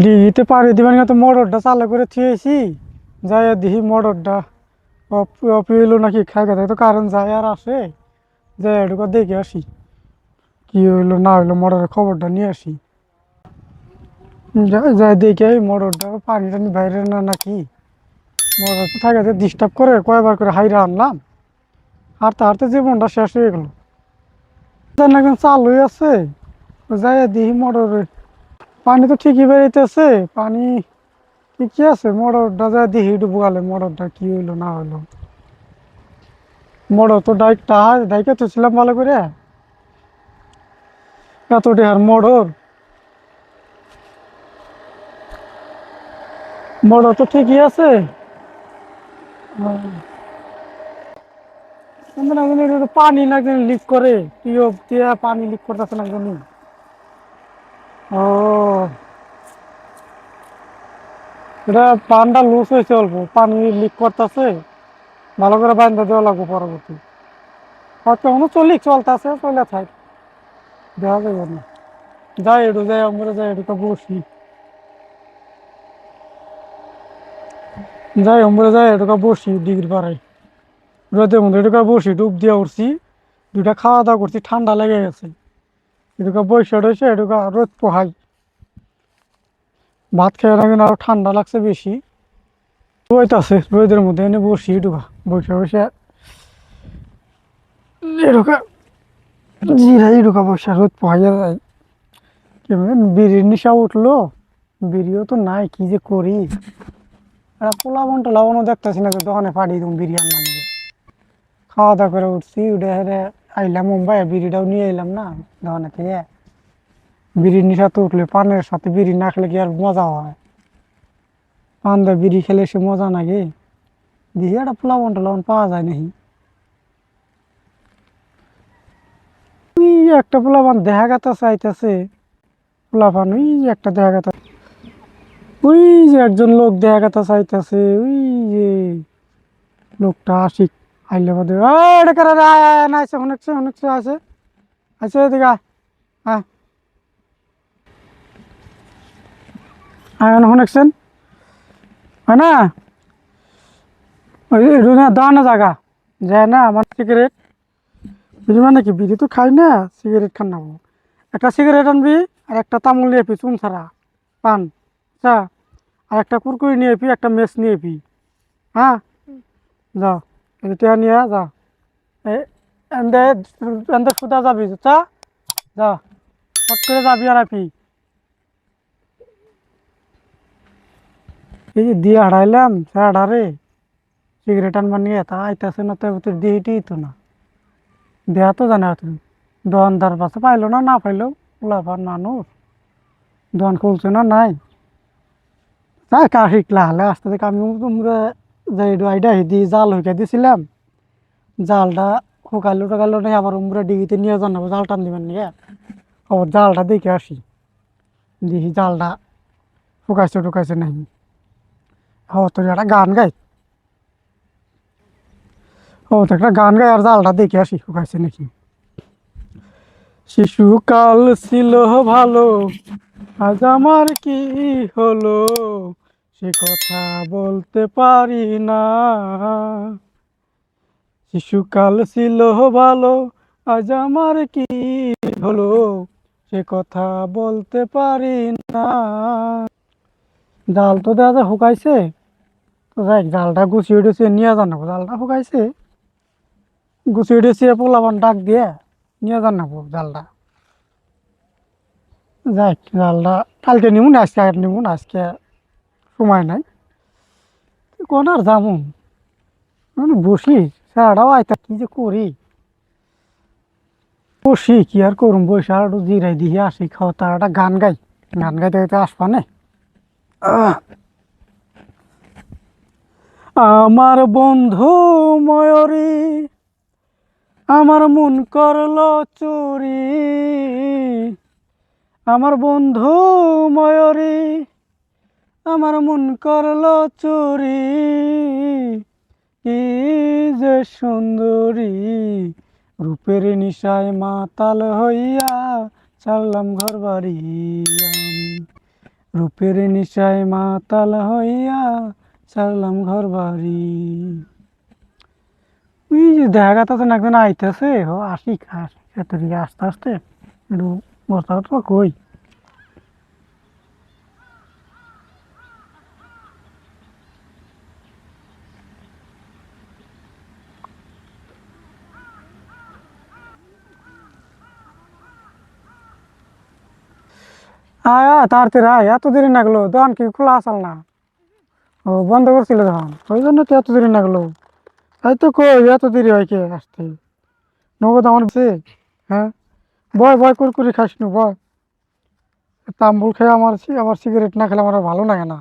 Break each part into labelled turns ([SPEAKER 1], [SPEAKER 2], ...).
[SPEAKER 1] ডিগিতে পাড়ি দিবেন তো মোটরটা চালু করে থুয়েছি। যাই দেখি মোটরটা হইল নাকি, খাই খাই তো কারেন্ট যায় আর আসে, যাই এটুকু দেখে আসি। কি হইল, না হইল, মোটরের খবরটা নিয়ে আসি। যাই যাই দেখে এই মোটরটা পানি টানি বাইরে না নাকি। মোটর তো থাকে ডিস্টার্ব করে, কয়বার করে হাইরা আনলাম। হারতে হারতে জীবনটা শেষ হয়ে গেলো। চালুই আছে। যাই দেখি মোটরের পানি তো ঠিকই বেরিতেছে, পানি ঠিকই আছে, মোটরটা যা দেখি ডুবু গেলে মোটরটা কি হইল না হইল। মোটর তো ডাইকটা ডাইকে তো ছিলাম ভালো করে। এত ডেহার মোটর। মোটর তো ঠিকই আছে। পানি না লিক করে টিউব দিয়ে পানি লিক করতেছে না জানি। ও। এটা পানটা লুজ হয়েছে অল্প। পানি লিক করতেছে। ভালো করে বান্ধা দেওয়া লাগবে পরবর্তী। হয়তো এখনও চলি চলতেছে, চলে থাক। দেওয়া যাবে না। যাই একটু যাই আমরা যাই একটু বসি। যাই আমরা যাই একটু বসি ডিগ্রি পাড়ায়। রোদের মধ্যে একটু বসি, ডুব দিয়ে উঠছি। দুইটা খাওয়া দাওয়া করছি, ঠান্ডা লেগে গেছে। এটুকু বসে রয়েছে, এটুকু রোদ পোহাই। ভাত খেয়ে না কিন্তু আরও ঠান্ডা লাগছে বেশি। রোদ আছে, রোদের মধ্যে এনে বসি এটুকু বসে বসে এটুকু জিরাই এটুকু বসে রোদ পোহাইয়া যায়। কেমন? বিড়ির নিশা উঠল, বিড়িও তো নাই, কি যে করি? একটা পোলাবন টোলাবনও দেখতেছি না, দোকানে পাঠিয়ে তুমি বিরিয়ানি খাওয়া দাওয়া করে উঠছি, উঠে হেরে আইলাম মুম্বাই, বিড়িটাও নিয়ে এলাম না, দোকানে থেকে। বিড়ির নিশা তো উঠলে পানের সাথে বিড়ি না খেলে কি আর মজা হয়? পান দা বিড়ি খেলে সে মজা নাকি দিয়ে একটা পোলাবন টোলাবন পাওয়া যায় নাকি? একটা পোলাপান দেখা গাতা চাইতেছে। পোলাপান ওই একটা দেখা গাতা ওই যে একজন লোক দেখা গাতা চাইতেছে। ওই যে লোকটা আশিক। আইলে বাদে এটা কারা? না আছে অনেক অনেক আছে আছে এদিকে হ্যাঁ আয়। শুনেছেন হয় না? ওই না জায়গা। যায় না আমার সিগারেট। বুঝলি মানে কি বিড়ি তো খাই না সিগারেট খান নাবো একটা সিগারেট আনবি আর একটা তামুল নিয়ে পি চুন ছাড়া। পান চা আর একটা কুরকুরি নিয়ে পি একটা মেস নিয়ে পি হ্যাঁ? যাও। এটা নিয়ে যা এন্দে এন্দে সুদা যাবি চা যা করে যাবি আর পি এই যে দিয়ে হারাইলাম হাড়ারে সিগারেট আনবার নিয়ে তা আইতাছে না তো তোর দিয়েই তো না দেয়া তো জানে তুমি দোকানদার পাশে পাইলো না না পাইলো ওলাবার মানুষ দোকান খুলছে না নাই তাই হলে আস্তে থেকে আমি তোমরা যাই আইডা হিদি জাল হইকে দিছিলাম। জালটা শুকাইলো টুকালো নাই, আবার উমরা ডিগিতে নিয়ে জানাব জাল টান দিবেন নিয়ে ও জালটা দেখে আসি। দেখি জালটা শুকাইছে টুকাইছে নাই। ও তোর একটা গান গাই। ও তো একটা গান গাই আর জালটা দেখে আসি শুকাইছে নাকি। শিশুকাল ছিল ভালো, আজ আমার কি হলো? সে কথা বলতে পারি না। শিশুকাল ছিল ভালো, আজ আমার কি হলো? সে কথা বলতে পারি না। জাল তো দেখা যায় শুকাইছে। তো যাই, জালটা গুছিয়ে উঠেছে নিয়ে জানাব জালটা শুকাইছে। গুছিয়ে উঠেছে পোলাবান ডাক দিয়ে নিয়ে জানাব জালটা। যাই, জালটা কালকে নিব না, আজকে আর নিব না, আজকে সময় নাই। কোন আর যাব? মানে বসি, সারাটাও আইতা কি যে করি? বসি, কি আর করুম? আর একটু জিরাই দিয়ে আসি খাওয়া তার একটা গান গাই। গান গাইতে গাইতে আসবা না? আমার বন্ধু ময়ূরী, আমার মন করল চুরি। আমার বন্ধু ময়ূরী আমার মন করল চুরি। যে সুন্দরী, রূপের নিশায় মাতাল হইয়া ছাড়লাম ঘর বাড়ি রূপের নিশায় মাতাল হইয়া সারলাম ঘর বাড়ি ওই যে দেখা গেছে একজন আইতেছে, ও আসি দিকে আস্তে আস্তে, একটু বস্তা কই। আয় আয়, তাড়াতাড়ি আয় এত দেরি লাগল দোকান কি খোলা আসল না? ও, বন্ধ করছিল তখন ওই জন্য তো এত দেরি লাগল তাই তো কই এত হয় কে আসতে? নগদ আমার হ্যাঁ? বয় বয়, কুরকুরি খাস নু, বয়। তাম্বুল খেয়ে আমার আবার সিগারেট না খেলে আমার ভালো লাগে না।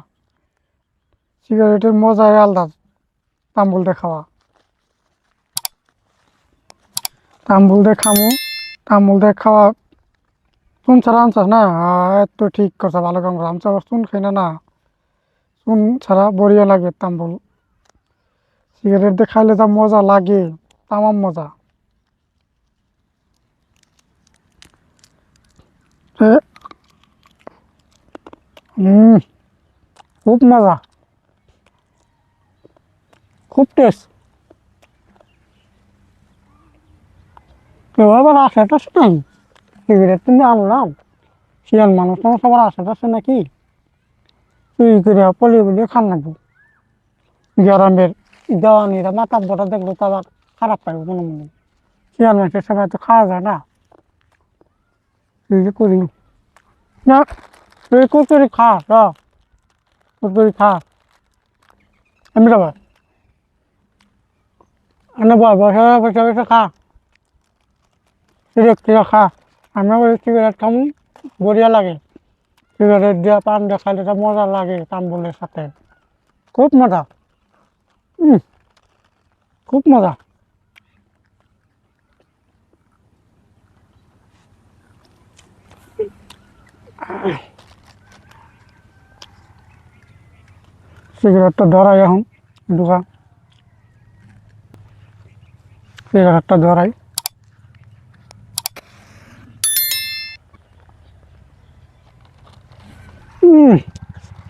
[SPEAKER 1] সিগারেটের মজাই আলাদা, তাম্বুল দিয়ে খাওয়া। তাম্বুল দিয়ে খামু, তাম্বুল দিয়ে খাওয়া চুন ছাড়া আনছাস না? এত ঠিক করছে, ভালো কাম করছে। আমি তো চুন খাই না? না চুন ছাড়া বড়িয়া লাগে তাম্বুল। সিগারেট দিয়ে খাইলে যা মজা লাগে, তামাম মজা। হুম খুব মজা। খুব টেস্ট। কেউ আবার আশা টাস নাই সিগারেট কিন্তু আনলাম শিয়াল মানুষ মানুষ আবার আশা টাসে নাকি? তুই করে পলিয়ে পলিয়ে খান লাগবো। গরমের দেওয়ানিরা মাথা বটা দেখল তো আবার খারাপ পাইব মনে মনে। শিয়াল মাছের সবাই তো খাওয়া যায় না। তুই করি? না, তুই কুরকুরি খা, র। কুরকুরি খা। আমি এনে বয় বসে বসে বসে খা। দিয়ে খা। আমরা ওই সিগারেট খামু বঢ়িয়া লাগে। সিগারেট দিয়া পান দিয়া খাইলে এটা মজা লাগে তাম্বুলের সাথে। খুব মজা। খুব মজা। সিগারেটটা ধরাই এখন ঢুকা সিগারেটটা ধরাই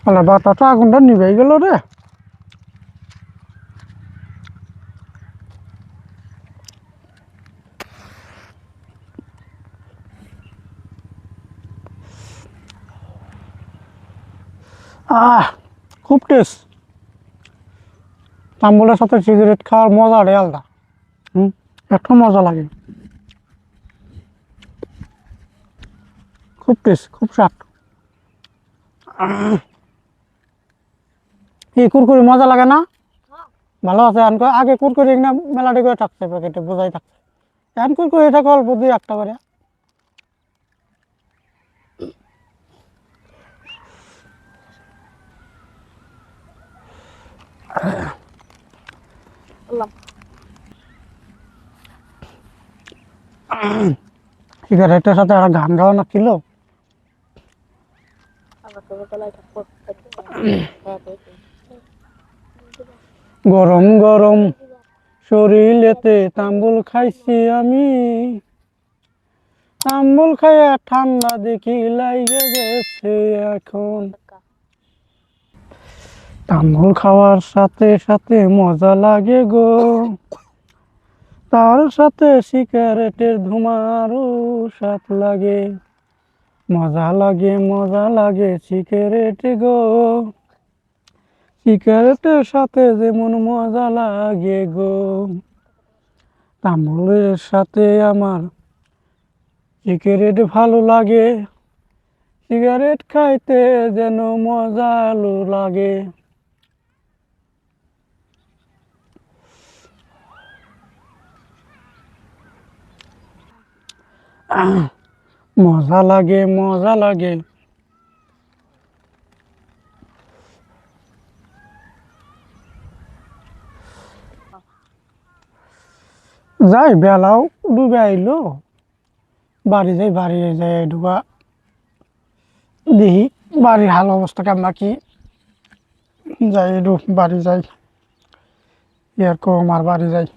[SPEAKER 1] আলা বাতাটা আগুনটা নিভেই গেল রে। আহ, খুব টেস্ট। তাম্বুলের সাথে সিগারেট খাওয়ার মজাটাই আলাদা। হুম একটু মজা লাগে। খুব টেস্ট, খুব স্বাদ। কি কুরকুরি মজা লাগে না? ভালো আছে, আনকো। আগে কুরকুরি না মেলাটি করে থাকছে প্যাকেটে বোঝাই থাকছে। এখন কুরকুরি থাকে অল্প, দুই, একটা করে। সিগারেটের সাথে একটা গান গাওয়ানো ছিল? গরম গরম শরীরেতে তাম্বুল খাইছি আমি। তাম্বুল খাইয়া ঠান্ডা দেখি লাইগে গেছে এখন। তাম্বুল খাওয়ার সাথে সাথে মজা লাগে গো। তার সাথে সিগারেটের ধুমারও সাথ লাগে। মজা লাগে মজা লাগে সিগারেট গো। সিগারেটের সাথে যেমন মজা লাগে গো। তাম্বুলের সাথে আমার সিগারেট ভালো লাগে। সিগারেট খাইতে যেন মজালো লাগে। আহ, মজা লাগে মজা লাগে। যাই বেলাও ডুবে আইলো। বাড়ি যাই বাড়ি যাই ঢুকা দেখি বাড়ির হাল অবস্থা কেমন কি যাই একটু বাড়ি যাই। এরকম আর বাড়ি যাই।